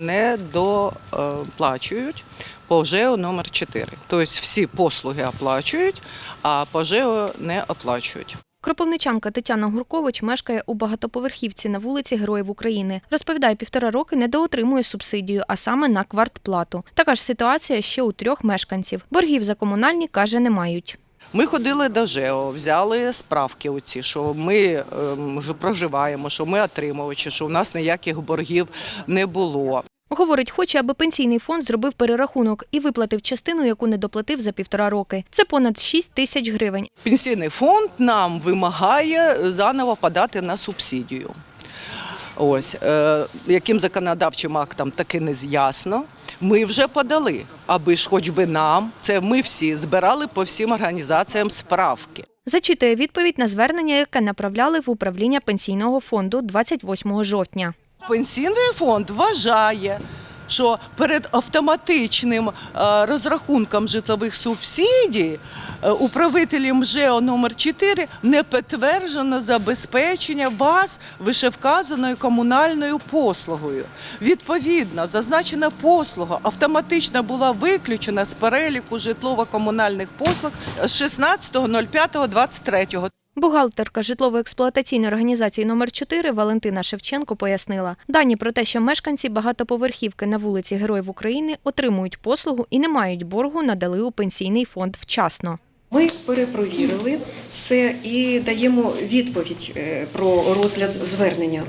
Не доплачують по ЖЕО номер 4. Тобто всі послуги оплачують, а по ЖЕО не оплачують. Кропивничанка Тетяна Гуркович мешкає у багатоповерхівці на вулиці Героїв України. Розповідає, півтора роки недоотримує субсидію, а саме на квартплату. Така ж ситуація ще у трьох мешканців. Боргів за комунальні, каже, не мають. Ми ходили до ЖЕО, взяли справки оці, що ми ж проживаємо, що ми отримувачі, що у нас ніяких боргів не було. Говорить, хоче, аби пенсійний фонд зробив перерахунок і виплатив частину, яку не доплатив за півтора роки. Це понад 6 тисяч гривень. Пенсійний фонд нам вимагає заново подати на субсидію. Ось е, яким законодавчим актом таки не з'ясно. Ми вже подали, аби ж хоч би нам, це ми всі збирали по всім організаціям справки. Зачитує відповідь на звернення, яке направляли в управління пенсійного фонду 28 жовтня. Пенсійний фонд вважає, що перед автоматичним е, розрахунком житлових субсидій е, управителем ЖЕО номер 4 не підтверджено забезпечення вас вишевказаною комунальною послугою. Відповідно, зазначена послуга автоматично була виключена з переліку житлово-комунальних послуг з 16.05.23. Бухгалтерка житлово-експлуатаційної організації номер 4 Валентина Шевченко пояснила, дані про те, що мешканці багатоповерхівки на вулиці Героїв України отримують послугу і не мають боргу, надали у пенсійний фонд вчасно. Ми перепровірили все і даємо відповідь е, про розгляд звернення.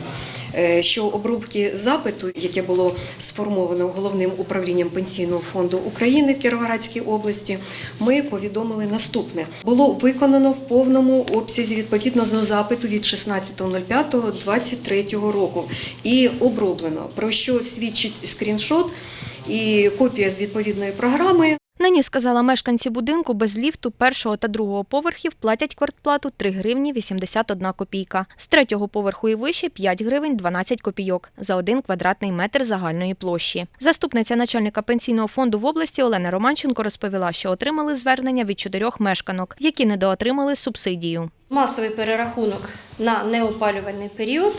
Е, Що обробки запиту, яке було сформовано головним управлінням пенсійного фонду України в Кіровоградській області, ми повідомили наступне: було виконано в повному обсязі відповідно до запиту від 16.05.23 року і оброблено, про що свідчить скріншот і копія з відповідної програми. Нині, сказала мешканці будинку, без ліфту першого та другого поверхів платять квартплату 3 гривні 81 копійка. З третього поверху і вище 5 гривень 12 копійок за один квадратний метр загальної площі. Заступниця начальника пенсійного фонду в області Олена Романченко розповіла, що отримали звернення від чотирьох мешканок, які недоотримали субсидію. Масовий перерахунок на неопалювальний період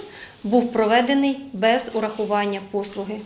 був проведений без урахування послуги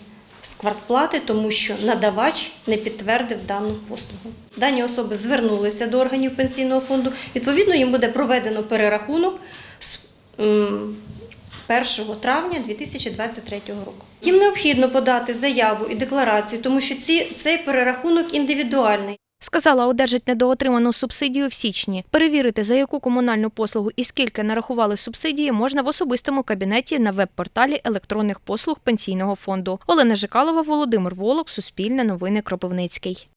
з квартплати, тому що надавач не підтвердив дану послугу. Дані особи звернулися до органів пенсійного фонду. Відповідно, їм буде проведено перерахунок з 1 травня 2023 року. Їм необхідно подати заяву і декларацію, тому що ці, цей перерахунок індивідуальний. Сказала, одержать недоотриману субсидію в січні. Перевірити, за яку комунальну послугу і скільки нарахували субсидії, можна в особистому кабінеті на веб-порталі електронних послуг пенсійного фонду. Олена Жикалова, Володимир Волок, Суспільне новини Кропивницький.